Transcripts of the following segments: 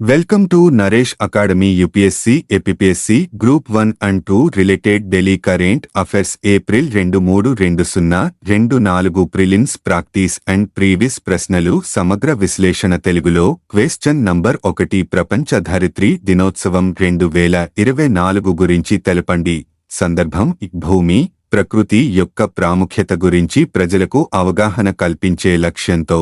Welcome to Naresh Academy UPSC APSC group one and two related Delhi current affairs April రెండు మూడు రెండు సున్నా రెండు నాలుగు ప్రిలిమ్స్ ప్రాక్టీస్ అండ్ ప్రీవియస్ ప్రశ్నలు సమగ్ర విశ్లేషణ తెలుగులో క్వశ్చన్ నంబర్ ఒకటి ప్రపంచ ధరిత్రి దినోత్సవం రెండు వేల ఇరవై నాలుగు గురించి తెలపండి. సందర్భం భూమి ప్రకృతి యొక్క ప్రాముఖ్యత గురించి ప్రజలకు అవగాహన కల్పించే లక్ష్యంతో.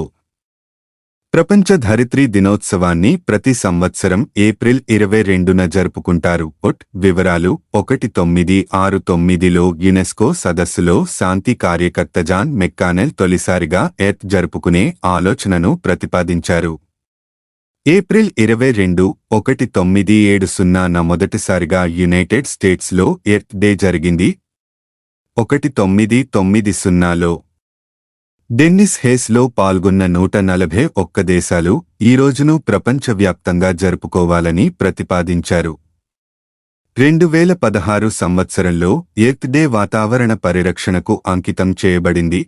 ప్రపంచ ధరిత్రి దినోత్సవాన్ని ప్రతి సంవత్సరం ఏప్రిల్ ఇరవై రెండున జరుపుకుంటారు. ఒట్ వివరాలు ఒకటి తొమ్మిది ఆరు తొమ్మిదిలో యునెస్కో సదస్సులో శాంతి కార్యకర్త జాన్ మెక్కానెల్ తొలిసారిగా ఎర్త్ జరుపుకునే ఆలోచనను ప్రతిపాదించారు. ఏప్రిల్ ఇరవై రెండు ఒకటి తొమ్మిది ఏడు సున్నాన మొదటిసారిగా యునైటెడ్ స్టేట్స్లో ఎర్త్ డే జరిగింది. ఒకటి తొమ్మిది తొమ్మిది సున్నాలో డెన్నిస్ హేస్లో పాల్గొన్న నూట నలభై ఒక్క దేశాలు ఈ రోజును ప్రపంచవ్యాప్తంగా జరుపుకోవాలని ప్రతిపాదించారు. రెండు వేల పదహారు సంవత్సరంలో ఎర్త్ డే వాతావరణ పరిరక్షణకు అంకితం చేయబడింది.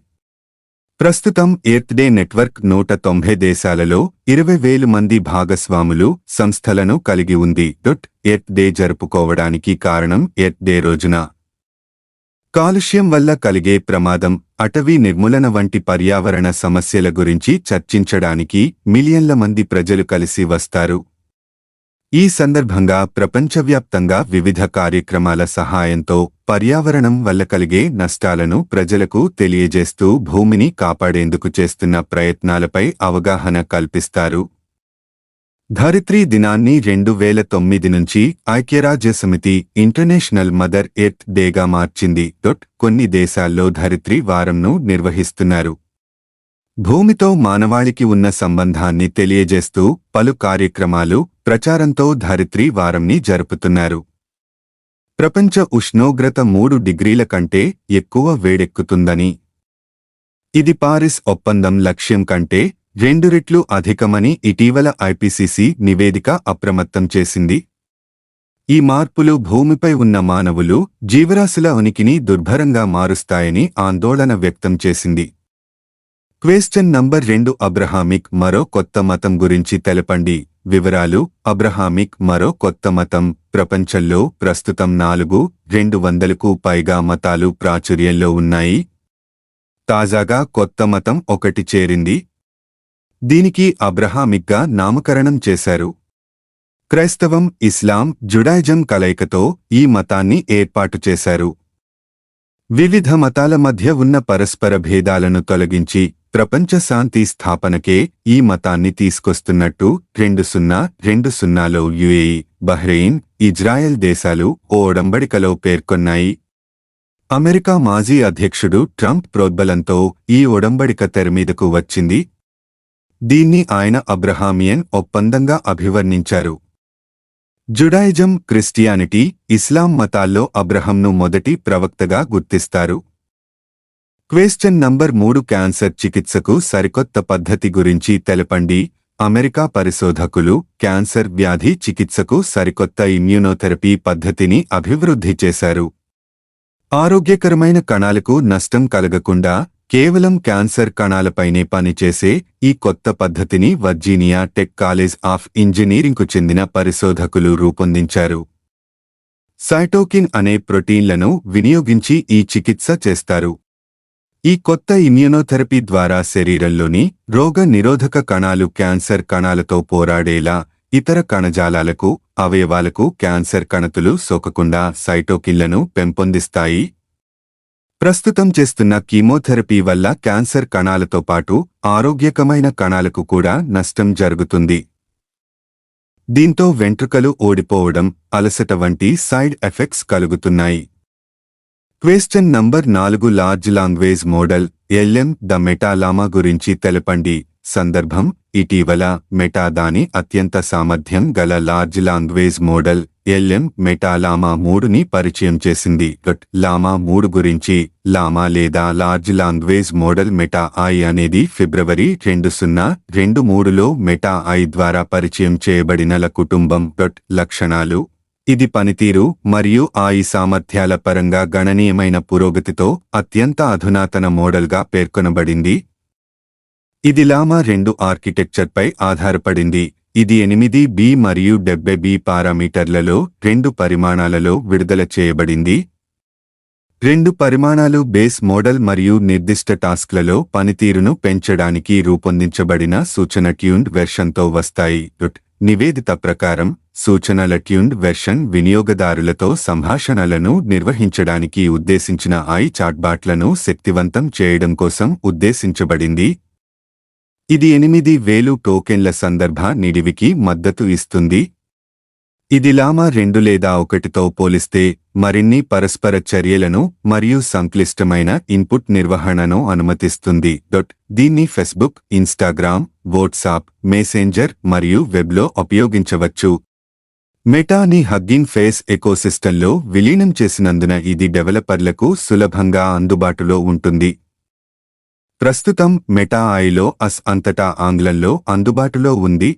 ప్రస్తుతం ఎర్త్ డే నెట్వర్క్ నూట తొంభై దేశాలలో ఇరవై వేలు మంది భాగస్వాములు సంస్థలను కలిగి ఉంది. డొట్ ఎర్త్ డే జరుపుకోవడానికి కారణం ఎర్త్ డే రోజున కాలుష్యం వల్ల కలిగే ప్రమాదం అటవీ నిర్మూలన వంటి పర్యావరణ సమస్యల గురించి చర్చించడానికి మిలియన్ల మంది ప్రజలు కలిసి వస్తారు. ఈ సందర్భంగా ప్రపంచవ్యాప్తంగా వివిధ కార్యక్రమాల సహాయంతో పర్యావరణం వల్ల కలిగే నష్టాలను ప్రజలకు తెలియజేస్తూ భూమిని కాపాడేందుకు చేస్తున్న ప్రయత్నాలపై అవగాహన కల్పిస్తారు. ధరిత్రీ దినాన్ని రెండు వేల తొమ్మిది నుంచి ఐక్యరాజ్యసమితి ఇంటర్నేషనల్ మదర్ ఎర్త్ డేగా మార్చింది. డొట్ కొన్ని దేశాల్లో ధరిత్రీ వారంను నిర్వహిస్తున్నారు. భూమితో మానవాళికి ఉన్న సంబంధాన్ని తెలియజేస్తూ పలు కార్యక్రమాలు ప్రచారంతో ధరిత్రీ వారంని జరుపుతున్నారు. ప్రపంచ ఉష్ణోగ్రత మూడు డిగ్రీల కంటే ఎక్కువ వేడెక్కుతుందని. ఇది పారిస్ ఒప్పందం లక్ష్యం కంటే రెండు రెట్లు అధికమని ఇటీవల ఐపీసీసీ నివేదిక అప్రమత్తం చేసింది. ఈ మార్పులు భూమిపై ఉన్న మానవులు జీవరాశుల ఉనికిని దుర్భరంగా మారుస్తాయని ఆందోళన వ్యక్తం చేసింది. క్వేశ్చన్ నంబర్ రెండు అబ్రహామిక్ మరో కొత్త మతం గురించి తెలపండి. వివరాలు అబ్రహామిక్ మరో కొత్త మతం ప్రపంచంలో ప్రస్తుతం నాలుగు రెండు వందలకు పైగా మతాలు ప్రాచుర్యంలో ఉన్నాయి. తాజాగా కొత్త మతం ఒకటి చేరింది. దీనికి అబ్రహామిక్గా నామకరణం చేశారు. క్రైస్తవం ఇస్లాం జుడాయిజం కలయికతో ఈ మతాన్ని ఏర్పాటు చేశారు. వివిధ మతాల మధ్య ఉన్న పరస్పర భేదాలను తొలగించి ప్రపంచ శాంతి స్థాపనకే ఈ మతాన్ని తీసుకొస్తున్నట్టు రెండు సున్నా రెండు సున్నాలో యుఏఈ బహ్రెయిన్ ఇజ్రాయెల్ దేశాలు ఓ ఒడంబడికలో పేర్కొన్నాయి. అమెరికా మాజీ అధ్యక్షుడు ట్రంప్ ప్రోద్బలంతో ఈ ఒడంబడిక తెరమీదకు వచ్చింది దీన్ని ఆయన అబ్రహామియన్ ఒప్పందంగా అభివర్ణించారు. జుడాయిజం క్రిస్టియానిటీ ఇస్లాం మతాల్లో అబ్రహంను మొదటి ప్రవక్తగా గుర్తిస్తారు. క్వేశ్చన్ నంబర్ మూడు క్యాన్సర్ చికిత్సకు సరికొత్త పద్ధతి గురించి తెలపండి. అమెరికా పరిశోధకులు క్యాన్సర్ వ్యాధి చికిత్సకు సరికొత్త ఇమ్యూనోథెరపీ పద్ధతిని అభివృద్ధి చేశారు. ఆరోగ్యకరమైన కణాలకు నష్టం కలగకుండా కేవలం క్యాన్సర్ కణాలపైనే పనిచేసే ఈ కొత్త పద్ధతిని వర్జీనియా టెక్ కాలేజ్ ఆఫ్ ఇంజనీరింగ్కు చెందిన పరిశోధకులు రూపొందించారు. సైటోకిన్ అనే ప్రోటీన్లను వినియోగించి ఈ చికిత్స చేస్తారు. ఈ కొత్త ఇమ్యూనోథెరపీ ద్వారా శరీరంలోని రోగ నిరోధక కణాలు క్యాన్సర్ కణాలతో పోరాడేలా ఇతర కణజాలాలకు అవయవాలకు క్యాన్సర్ కణతులు సోకకుండా సైటోకిన్లను పెంపొందిస్తాయి. ప్రస్తుతం చేస్తున్న కీమోథెరపీ వల్ల క్యాన్సర్ కణాలతో పాటు ఆరోగ్యకమైన కణాలకు కూడా నష్టం జరుగుతుంది. దీంతో వెంట్రుకలు ఓడిపోవడం అలసట వంటి సైడ్ ఎఫెక్ట్స్ కలుగుతున్నాయి. క్వేశ్చన్ నంబర్ నాలుగు large language model LM the Meta Llama గురించి తెలపండి. సందర్భం ఇటీవల మెటా దాని అత్యంత సామర్థ్యం గల large language model LM Meta Llama మూడుని పరిచయం చేసింది. గట్ లామా మూడు గురించి లామా లేదా large language model Meta AI అనేది ఫిబ్రవరి రెండు సున్నా రెండు మూడులో మెటా ఐ ద్వారా పరిచయం చేయబడిన ల కుటుంబం. గట్ లక్షణాలు ఇది పనితీరు మరియు ఆయి సామర్థ్యాల పరంగా గణనీయమైన పురోగతితో అత్యంత అధునాతన మోడల్గా పేర్కొనబడింది. ఇది లామా రెండు ఆర్కిటెక్చర్పై ఆధారపడింది. ఇది ఎనిమిది బి మరియు డెబ్బై బి పారామీటర్లలో రెండు పరిమాణాలలో విడుదల చేయబడింది. రెండు పరిమాణాలు బేస్ మోడల్ మరియు నిర్దిష్ట టాస్క్లలో పనితీరును పెంచడానికి రూపొందించబడిన సూచన ట్యూన్డ్ వెర్షన్తో వస్తాయి. నివేదిత ప్రకారం సూచనల ట్యూన్డ్ వెర్షన్ వినియోగదారులతో సంభాషణలను నిర్వహించడానికి ఉద్దేశించిన ఐ చాట్బాట్లను శక్తివంతం చేయడం కోసం ఉద్దేశించబడింది. ఇది ఎనిమిది వేలు టోకెన్ల సందర్భ నిడివికి మద్దతు ఇస్తుంది. ఇది లామా రెండు లేదా ఒకటితో పోలిస్తే మరిన్ని పరస్పర చర్యలను మరియు సంక్లిష్టమైన ఇన్పుట్ నిర్వహణను అనుమతిస్తుంది. డొట్ దీన్ని ఫేస్బుక్ ఇన్స్టాగ్రామ్ వాట్సాప్ మెసెంజర్ మరియు వెబ్లో ఉపయోగించవచ్చు. మెటాని హగ్గింగ్ ఫేస్ ఎకోసిస్టంలో విలీనం చేసినందున ఇది డెవలపర్లకు సులభంగా అందుబాటులో ఉంటుంది. ప్రస్తుతం మెటా ఐలో అస్ అంతటా ఆంగ్లంలో అందుబాటులో ఉంది.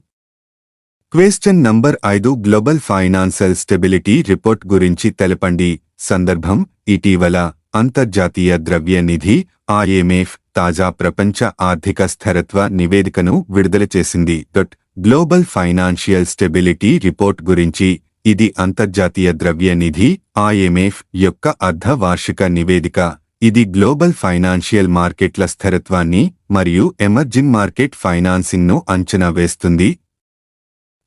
క్వేశ్చన్ నంబర్ ఐదు గ్లోబల్ ఫైనాన్షియల్ స్టెబిలిటీ రిపోర్ట్ గురించి తెలపండి. సందర్భం ఇటీవల అంతర్జాతీయ ద్రవ్య నిధి ఐఎంఎఫ్ తాజా ప్రపంచ ఆర్థిక స్థిరత్వ నివేదికను విడుదల చేసింది. Dot global financial stability report గురించి ఇది అంతర్జాతీయ ద్రవ్య నిధి ఐఎంఎఫ్ యొక్క అర్ధవార్షిక నివేదిక. ఇది గ్లోబల్ ఫైనాన్షియల్ మార్కెట్ల స్థిరత్వాన్ని మరియు ఎమర్జింగ్ మార్కెట్ ఫైనాన్సింగ్ను అంచనా వేస్తుంది.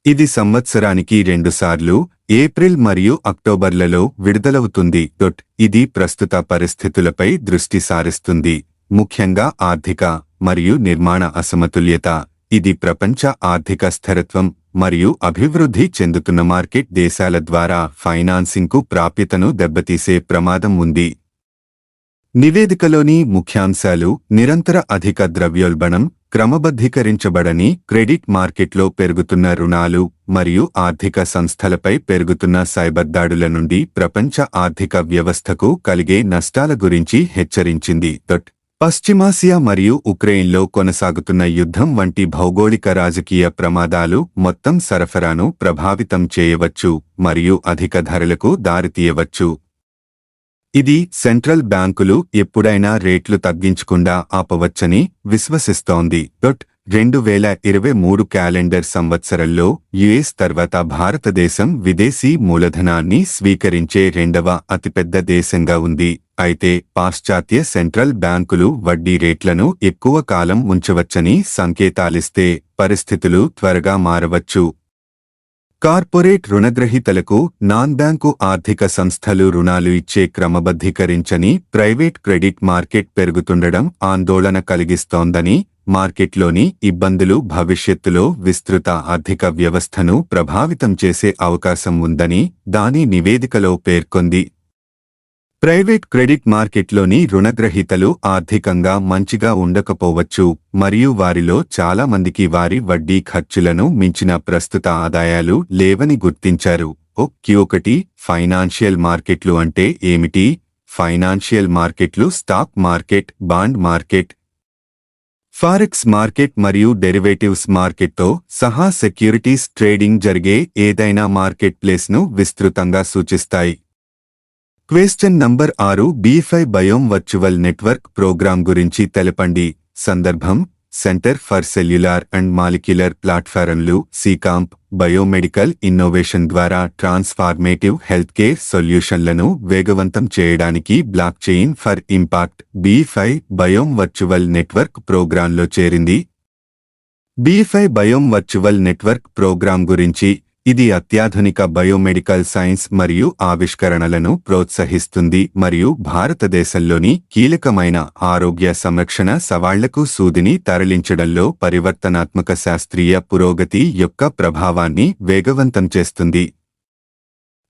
ఇది సంవత్సరానికి రెండుసార్లు ఏప్రిల్ మరియు అక్టోబర్లలో విడుదలవుతుంది. డొట్ ఇది ప్రస్తుత పరిస్థితులపై దృష్టి సారిస్తుంది. ముఖ్యంగా ఆర్థిక మరియు నిర్మాణ అసమతుల్యత. ఇది ప్రపంచ ఆర్థిక స్థిరత్వం మరియు అభివృద్ధి చెందుతున్న మార్కెట్ దేశాల ద్వారా ఫైనాన్సింగ్కు ప్రాప్యతను దెబ్బతీసే ప్రమాదం ఉంది. నివేదికలోని ముఖ్యాంశాలు నిరంతర అధిక ద్రవ్యోల్బణం క్రమబద్ధీకరించబడని క్రెడిట్ మార్కెట్లో పెరుగుతున్న రుణాలు మరియు ఆర్థిక సంస్థలపై పెరుగుతున్న సైబర్ దాడుల నుండి ప్రపంచ ఆర్థిక వ్యవస్థకు కలిగే నష్టాల గురించి హెచ్చరించింది. దట్ పశ్చిమాసియా మరియు ఉక్రెయిన్లో కొనసాగుతున్న యుద్ధం వంటి భౌగోళిక రాజకీయ ప్రమాదాలు మొత్తం సరఫరాను ప్రభావితం చేయవచ్చు మరియు అధిక ధరలకు దారితీయవచ్చు. ఇది సెంట్రల్ బ్యాంకులు ఎప్పుడైనా రేట్లు తగ్గించకుండా ఆపవచ్చని విశ్వసిస్తోంది. డొట్ రెండు వేల ఇరవై మూడు క్యాలెండర్ సంవత్సరంలో యుఎస్ తర్వాత భారతదేశం విదేశీ మూలధనాన్ని స్వీకరించే రెండవ అతిపెద్ద దేశంగా ఉంది. అయితే పాశ్చాత్య సెంట్రల్ బ్యాంకులు వడ్డీ రేట్లను ఎక్కువ కాలం ఉంచవచ్చని సంకేతాలిస్తే పరిస్థితులు త్వరగా మారవచ్చు. కార్పొరేట్ రుణగ్రహీతలకు నాన్ బ్యాంకు ఆర్థిక సంస్థలు రుణాలు ఇచ్చే క్రమబద్ధీకరించని ప్రైవేట్ క్రెడిట్ మార్కెట్ పెరుగుతుండడం ఆందోళన కలిగిస్తోందని మార్కెట్లోని ఇబ్బందులు భవిష్యత్తులో విస్తృత ఆర్థిక వ్యవస్థను ప్రభావితం చేసే అవకాశం ఉందని దాని నివేదికలో పేర్కొంది. ప్రైవేట్ క్రెడిట్ మార్కెట్లోని రుణగ్రహీతలు ఆర్థికంగా మంచిగా ఉండకపోవచ్చు మరియు వారిలో చాలా మందికి వారి వడ్డీ ఖర్చులను మించిన ప్రస్తుత ఆదాయాలు లేవని గుర్తించారు. ఓ ఒకటి ఫైనాన్షియల్ మార్కెట్లు అంటే ఏమిటి? ఫైనాన్షియల్ మార్కెట్లు stock market bond market. Forex market మరియు డెరివేటివ్స్ మార్కెట్తో సహా సెక్యూరిటీస్ ట్రేడింగ్ జరిగే ఏదైనా మార్కెట్ ప్లేస్ను విస్తృతంగా సూచిస్తాయి. క్వేశ్చన్ నంబర్ ఆరు BFI biome virtual network program గురించి తెలపండి. సందర్భం centre for cellular and molecular ప్లాట్ఫారంలు సీకాంప్ biomedical innovation ద్వారా ట్రాన్స్ఫార్మేటివ్ హెల్త్ కేర్ సొల్యూషన్లను వేగవంతం చేయడానికి blockchain for impact BFI biome virtual network ప్రోగ్రాంలో చేరింది. BFI biome virtual network program గురించి ఇది అత్యాధునిక బయోమెడికల్ సైన్స్ మరియు ఆవిష్కరణలను ప్రోత్సహిస్తుంది మరియు భారతదేశంలోని కీలకమైన ఆరోగ్య సంరక్షణ సవాళ్ళకు సూదిని తరలించడంలో పరివర్తనాత్మక శాస్త్రీయ పురోగతి యొక్క ప్రభావాన్ని వేగవంతం చేస్తుంది.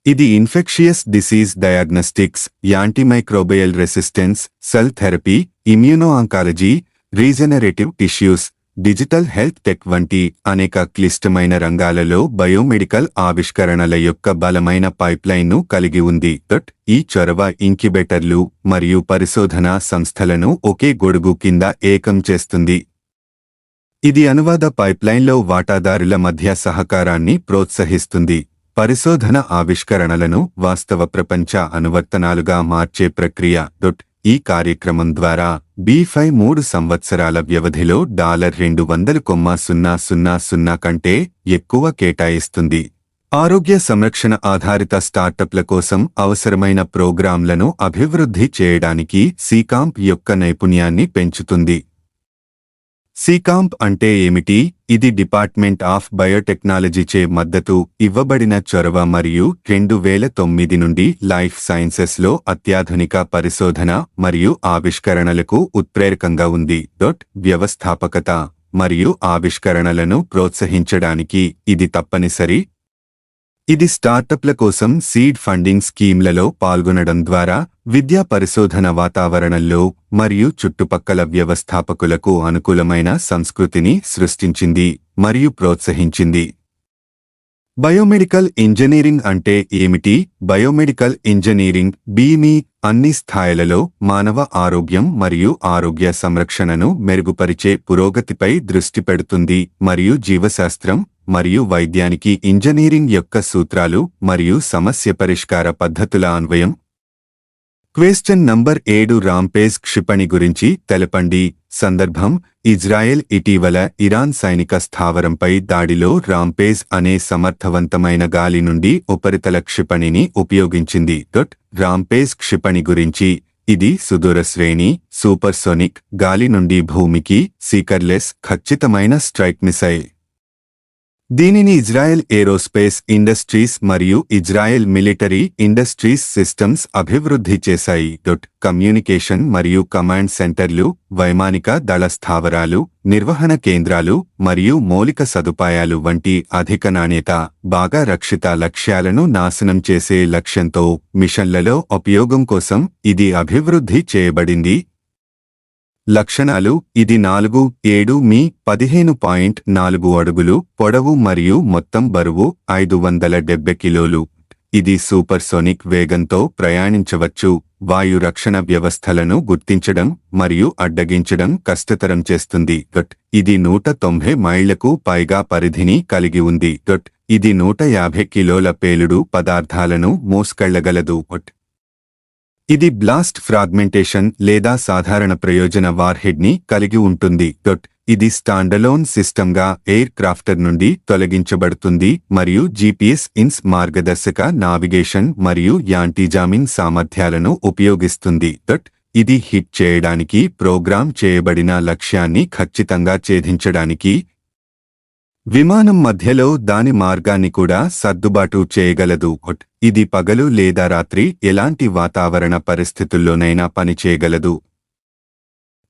ఇది infectious disease diagnostics antimicrobial resistance cell therapy immuno oncology regenerative tissues digital health tech వంటి అనేక క్లిష్టమైన రంగాలలో బయోమెడికల్ ఆవిష్కరణల యొక్క బలమైన పైప్లైన్ను కలిగి ఉంది. దట్ ఈ చొరవ ఇంక్యుబేటర్లు మరియు పరిశోధనా సంస్థలను ఒకే గొడుగు కింద ఏకం చేస్తుంది. ఇది అనువాద పైప్లైన్లో వాటాదారుల మధ్య సహకారాన్ని ప్రోత్సహిస్తుంది. పరిశోధన ఆవిష్కరణలను వాస్తవ ప్రపంచ అనువర్తనాలుగా మార్చే ప్రక్రియ. డొట్ ఈ కార్యక్రమం ద్వారా బీఫై మూడు సంవత్సరాల వ్యవధిలో డాలర్ రెండు వందలు కొమ్మ సున్నా సున్నా సున్నా కంటే ఎక్కువ కేటాయిస్తుంది. ఆరోగ్య సంరక్షణ ఆధారిత స్టార్టప్ల కోసం అవసరమైన ప్రోగ్రాంలను అభివృద్ధి చేయడానికి సీకాంప్ యొక్క నైపుణ్యాన్ని పెంచుతుంది. సీకాంప్ అంటే ఏమిటి? ఇది డిపార్ట్మెంట్ ఆఫ్ బయోటెక్నాలజీచే మద్దతు ఇవ్వబడిన చొరవ మరియు రెండు వేల తొమ్మిది నుండి లైఫ్ సైన్సెస్లో అత్యాధునిక పరిశోధన మరియు ఆవిష్కరణలకు ఉత్ప్రేరకంగా ఉంది. డొట్ వ్యవస్థాపకత మరియు ఆవిష్కరణలను ప్రోత్సహించడానికి ఇది తప్పనిసరి ఇది స్టార్టప్ల కోసం సీడ్ ఫండింగ్ స్కీమ్లలో పాల్గొనడం ద్వారా విద్యా పరిశోధన వాతావరణంలో మరియు చుట్టుపక్కల వ్యవస్థాపకులకు అనుకూలమైన సంస్కృతిని సృష్టించింది మరియు ప్రోత్సహించింది. బయోమెడికల్ ఇంజనీరింగ్ అంటే ఏమిటి? బయోమెడికల్ ఇంజనీరింగ్ బీమీ అన్ని స్థాయిలలో మానవ ఆరోగ్యం మరియు ఆరోగ్య సంరక్షణను మెరుగుపరిచే పురోగతిపై దృష్టి పెడుతుంది మరియు జీవశాస్త్రం మరియు వైద్యానికి ఇంజనీరింగ్ యొక్క సూత్రాలు మరియు సమస్య పరిష్కార పద్ధతుల అన్వయం. క్వేశ్చన్ నంబర్ ఏడు రాంపేజ్ క్షిపణి గురించి తెలపండి. సందర్భం ఇజ్రాయెల్ ఇటీవల ఇరాన్ సైనిక స్థావరంపై దాడిలో రాంపేజ్ అనే సమర్థవంతమైన గాలి నుండి ఉపరితల క్షిపణిని ఉపయోగించింది. డొట్ రాంపేజ్ క్షిపణి గురించి. ఇది సుదూర శ్రేణి సూపర్సోనిక్ గాలి నుండి భూమికి సీకర్లెస్ ఖచ్చితమైన స్ట్రైక్ మిసైల్. దీనిని ఇజ్రాయెల్ ఏరోస్పేస్ ఇండస్ట్రీస్ మరియు ఇజ్రాయెల్ మిలిటరీ ఇండస్ట్రీస్ సిస్టమ్స్ అభివృద్ధి చేశాయి. డొట్ కమ్యూనికేషన్ మరియు కమాండ్ సెంటర్లు వైమానిక దళ స్థావరాలు నిర్వహణ కేంద్రాలు మరియు మౌలిక సదుపాయాలు వంటి అధిక నాణ్యత బాగా రక్షిత లక్ష్యాలను నాశనం చేసే లక్ష్యంతో మిషన్లలో ఉపయోగం కోసం ఇది అభివృద్ధి చేయబడింది. లక్షణాలు ఇది నాలుగు ఏడు మీ పదిహేను పాయింట్ నాలుగు అడుగులు పొడవు మరియు మొత్తం బరువు ఐదు వందల డెబ్బై కిలోలు. ఇది సూపర్సోనిక్ వేగంతో ప్రయాణించవచ్చు. వాయు రక్షణ వ్యవస్థలను గుర్తించడం మరియు అడ్డగించడం కష్టతరం చేస్తుంది. గట్ ఇది నూట తొంభై మైళ్ళకు పైగా పరిధిని కలిగి ఉంది. గట్ ఇది నూట యాభై కిలోల పేలుడు పదార్థాలను మోసుకెళ్ళగలదు. గట్ ఇది బ్లాస్ట్ ఫ్రాగ్మెంటేషన్ లేదా సాధారణ ప్రయోజన వార్హెడ్ని కలిగి ఉంటుంది. డొట్ ఇది స్టాండలోన్ సిస్టమ్గా ఎయిర్ క్రాఫ్టర్ నుండి తొలగించబడుతుంది మరియు జీపీఎస్ ఇన్స్ మార్గదర్శక నావిగేషన్ మరియు యాంటీజామిన్ సామర్థ్యాలను ఉపయోగిస్తుంది. డొట్ ఇది హిట్ చేయడానికి ప్రోగ్రామ్ చేయబడిన లక్ష్యాన్ని ఖచ్చితంగా ఛేదించడానికి విమానం మధ్యలో దాని మార్గాన్ని కూడా సర్దుబాటు చేయగలదు. ఇది పగలు లేదా రాత్రి ఎలాంటి వాతావరణ పరిస్థితుల్లోనైనా పనిచేయగలదు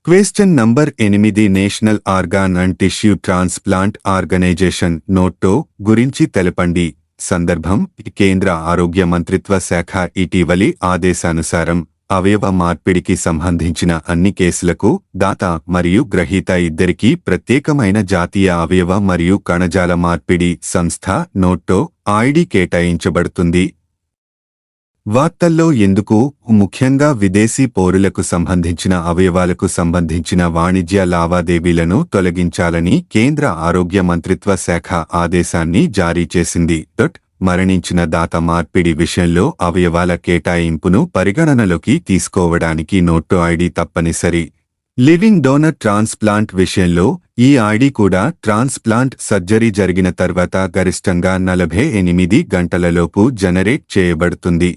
క్వేశ్చన్ నంబర్ ఎనిమిది national organ and tissue transplant organisation NOTTO గురించి తెలపండి. సందర్భం కేంద్ర ఆరోగ్య మంత్రిత్వ శాఖ ఇటీవలి ఆదేశానుసారం అవయవ మార్పిడికి సంబంధించిన అన్ని కేసులకు దాత మరియు గ్రహీత ఇద్దరికీ ప్రత్యేకమైన జాతీయ అవయవ మరియు కణజాల మార్పిడి సంస్థ నోటో ఐడి కేటాయించబడుతుంది. వార్తల్లో ఎందుకు ముఖ్యంగా విదేశీ పౌరులకు సంబంధించిన అవయవాలకు సంబంధించిన వాణిజ్య లావాదేవీలను తొలగించాలని కేంద్ర ఆరోగ్య మంత్రిత్వ శాఖ ఆదేశాన్ని జారీ చేసింది. మరణించిన దాత మార్పిడి విషయంలో అవయవాల కేటాయింపును పరిగణనలోకి తీసుకోవడానికి నోటో ఐడి తప్పనిసరి. లివింగ్ డోనర్ ట్రాన్స్ప్లాంట్ విషయంలో ఈ ఐడి కూడా ట్రాన్స్ప్లాంట్ సర్జరీ జరిగిన తర్వాత గరిష్టంగా నలభై ఎనిమిది గంటలలోపు జనరేట్ చేయబడుతుంది.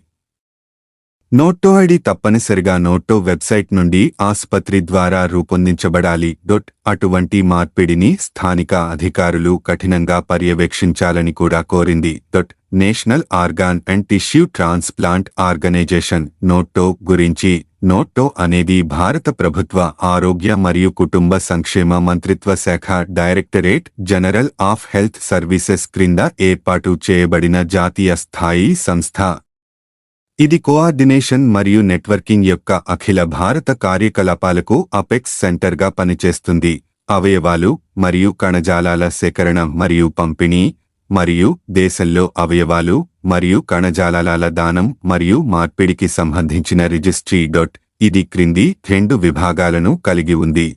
నోటో ఐడి తప్పనిసరిగా నోటో వెబ్సైట్ నుండి ఆసుపత్రి ద్వారా రూపొందించబడాలి. డొట్ అటువంటి మార్పిడిని స్థానిక అధికారులు కఠినంగా పర్యవేక్షించాలని కూడా కోరింది. Dot national organ and tissue transplant organisation NOTTO గురించి నోటో అనేది భారత ప్రభుత్వ ఆరోగ్య మరియు కుటుంబ సంక్షేమ మంత్రిత్వ శాఖ directorate general of health services క్రింద ఏర్పాటు చేయబడిన జాతీయ స్థాయి సంస్థ. ఇది కోఆర్డినేషన్ మరియు నెట్వర్కింగ్ యొక్క అఖిల భారత కార్యకలాపాలకు అపెక్స్ సెంటర్గా పనిచేస్తుంది. అవయవాలు మరియు కణజాలాల సేకరణ మరియు పంపిణీ మరియు దేశంలో అవయవాలు మరియు కణజాలాల దానం మరియు మార్పిడికి సంబంధించిన రిజిస్ట్రీ డొట్ ఇది క్రింది రెండు విభాగాలను కలిగి ఉంది.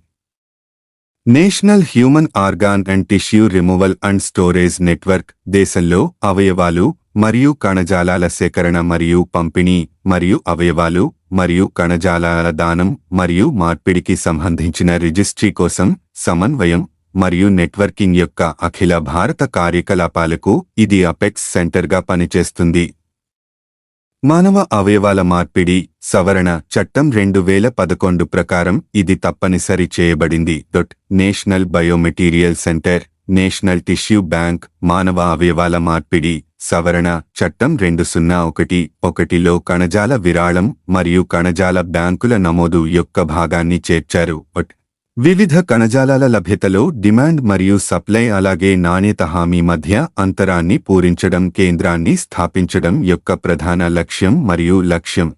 National human organ and tissue removal and storage network దేశంలో అవయవాలు మరియు కణజాలాల సేకరణ మరియు పంపిణీ మరియు అవయవాలు మరియు కణజాలాల దానం మరియు మార్పిడికి సంబంధించిన రిజిస్ట్రీ కోసం సమన్వయం మరియు నెట్వర్కింగ్ యొక్క అఖిల భారత కార్యకలాపాలకు ఇది అపెక్స్ సెంటర్గా పనిచేస్తుంది. మానవ అవయవాల మార్పిడి సవరణ చట్టం రెండు వేల పదకొండు ప్రకారం ఇది తప్పనిసరి చేయబడింది. Dot national biomaterial centre national tissue bank మానవ అవయవాల మార్పిడి. సవరణ చట్టం రెండు సున్నా ఒకటి ఒకటిలో కణజాల విరాళం మరియు కణజాల బ్యాంకుల నమోదు యొక్క భాగాన్ని చేర్చారు. వివిధ కణజాలాల లభ్యతలో డిమాండ్ మరియు సప్లై అలాగే నాణ్యత హామీ మధ్య అంతరాన్ని పూరించడం కేంద్రాన్ని స్థాపించడం యొక్క ప్రధాన లక్ష్యం మరియు లక్ష్యం.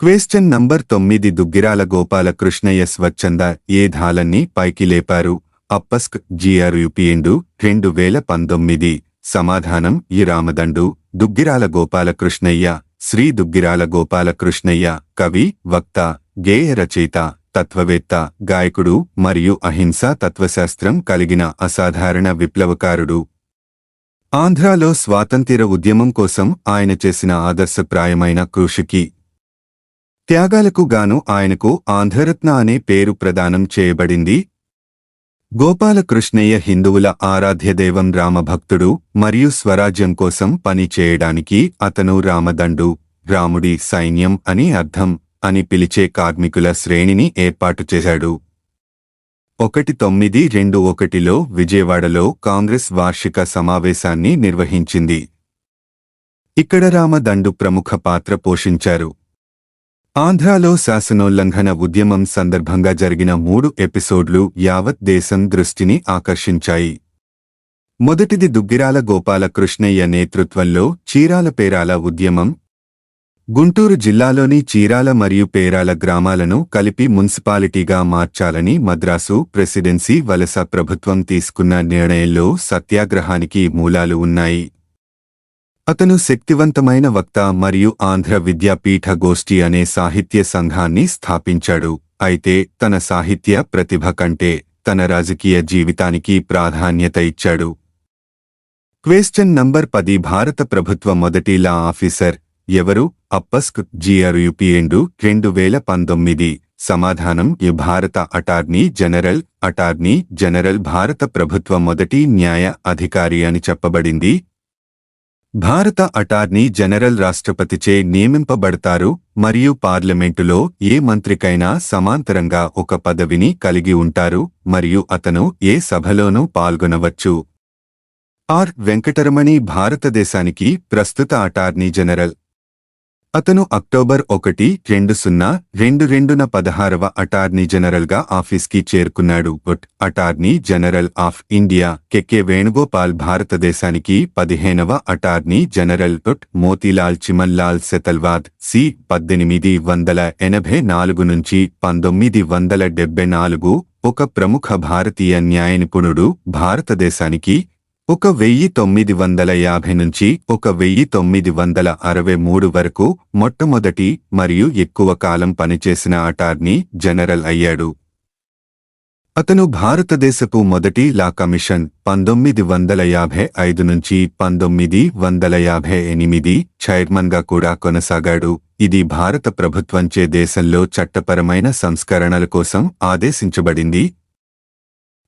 క్వేశ్చన్ నంబర్ తొమ్మిది దుగ్గిరాల గోపాలకృష్ణయ్య స్వచ్ఛంద ఏ ధాలన్ని పైకి లేపారు? అప్పస్క్ జిఆర్యుపిఎండు రెండు వేల పంతొమ్మిది. సమాధానం ఈ రామదండు దుగ్గిరాల గోపాలకృష్ణయ్య శ్రీ దుగ్గిరాల గోపాలకృష్ణయ్య కవి వక్త గేయ రచయిత తత్వవేత్త గాయకుడు మరియు అహింసా తత్వశాస్త్రం కలిగిన అసాధారణ విప్లవకారుడు. ఆంధ్రాలో స్వాతంత్ర్య ఉద్యమం కోసం ఆయన చేసిన ఆదర్శప్రాయమైన కృషికి త్యాగాలకు గాను ఆయనకు ఆంధ్రరత్న అనే పేరు ప్రదానం చేయబడింది. గోపాలకృష్ణయ్య హిందువుల ఆరాధ్యదైవం రామభక్తుడు మరియు స్వరాజ్యం కోసం పని చేయడానికి అతను రామదండు రాముడి సైన్యం అని అర్థం అని పిలిచే కార్మికుల శ్రేణిని ఏర్పాటు చేశాడు. ఒకటి తొమ్మిది రెండు ఒకటిలో విజయవాడలో కాంగ్రెస్ వార్షిక సమావేశాన్ని నిర్వహించింది. ఇక్కడ రామదండు ప్రముఖ పాత్ర పోషించారు. ఆంధ్రాలో శాసనోల్లంఘన ఉద్యమం సందర్భంగా జరిగిన మూడు ఎపిసోడ్లు యావత్ దేశం దృష్టిని ఆకర్షించాయి. మొదటిది దుగ్గిరాల గోపాలకృష్ణయ్య నేతృత్వంలో చీరాల పేరాల ఉద్యమం. గుంటూరు జిల్లాలోని చీరాల మరియు పేరాల గ్రామాలను కలిపి మున్సిపాలిటీగా మార్చాలని మద్రాసు ప్రెసిడెన్సీ వలస ప్రభుత్వం తీసుకున్న నిర్ణయంలో సత్యాగ్రహానికి మూలాలు ఉన్నాయి. అతను శక్తివంతమైన వక్త మరియు ఆంధ్ర విద్యాపీఠ గోష్ఠి అనే సాహిత్య సంఘాన్ని స్థాపించాడు. అయితే తన సాహిత్య ప్రతిభ కంటే తన రాజకీయ జీవితానికి ప్రాధాన్యత ఇచ్చాడు. క్వేశ్చన్ నంబర్ పది భారత ప్రభుత్వ మొదటి లా ఆఫీసర్ ఎవరు? అప్పస్క్ జిఆర్యుపిఎండు రెండు వేల పంతొమ్మిది. సమాధానం ఈ భారత అటార్నీ జనరల్ అటార్నీ జనరల్ భారత ప్రభుత్వ మొదటి న్యాయ అధికారి అని చెప్పబడింది. భారత అటార్నీ జనరల్ రాష్ట్రపతిచే నియమింపబడతారు మరియు పార్లమెంటులో ఏ మంత్రికైనా సమాంతరంగా ఒక పదవిని కలిగి ఉంటారు మరియు అతను ఏ సభలోనూ పాల్గొనవచ్చు. ఆర్. వెంకటరమణి భారతదేశానికి ప్రస్తుత అటార్నీ జనరల్ అతను అక్టోబర్ ఒకటి రెండు సున్నా రెండు రెండున పదహారవ అటార్నీ జనరల్గా ఆఫీస్కి చేరుకున్నాడు. But attorney general of India K K Venugopal భారతదేశానికి పదిహేనవ attorney general but Motilal Chimanlal Setalvad C పద్దెనిమిది వందల ఎనభై నాలుగు నుంచి పంతొమ్మిది వందల డెబ్బై నాలుగు ఒక ప్రముఖ భారతీయ న్యాయ నిపుణుడు భారతదేశానికి ఒక వెయ్యి తొమ్మిది వందల యాభై నుంచి ఒక వెయ్యి తొమ్మిది వందల అరవై మూడు వరకు మొట్టమొదటి మరియు ఎక్కువ కాలం పనిచేసిన అటార్నీ జనరల్ అయ్యాడు. అతను భారతదేశపు మొదటి లా కమిషన్ పంతొమ్మిది వందల యాభై ఐదు నుంచి పంతొమ్మిది వందల యాభై ఎనిమిది చైర్మన్గా కూడా కొనసాగాడు. ఇది భారత ప్రభుత్వంచే దేశంలో చట్టపరమైన సంస్కరణల కోసం ఆదేశించబడింది.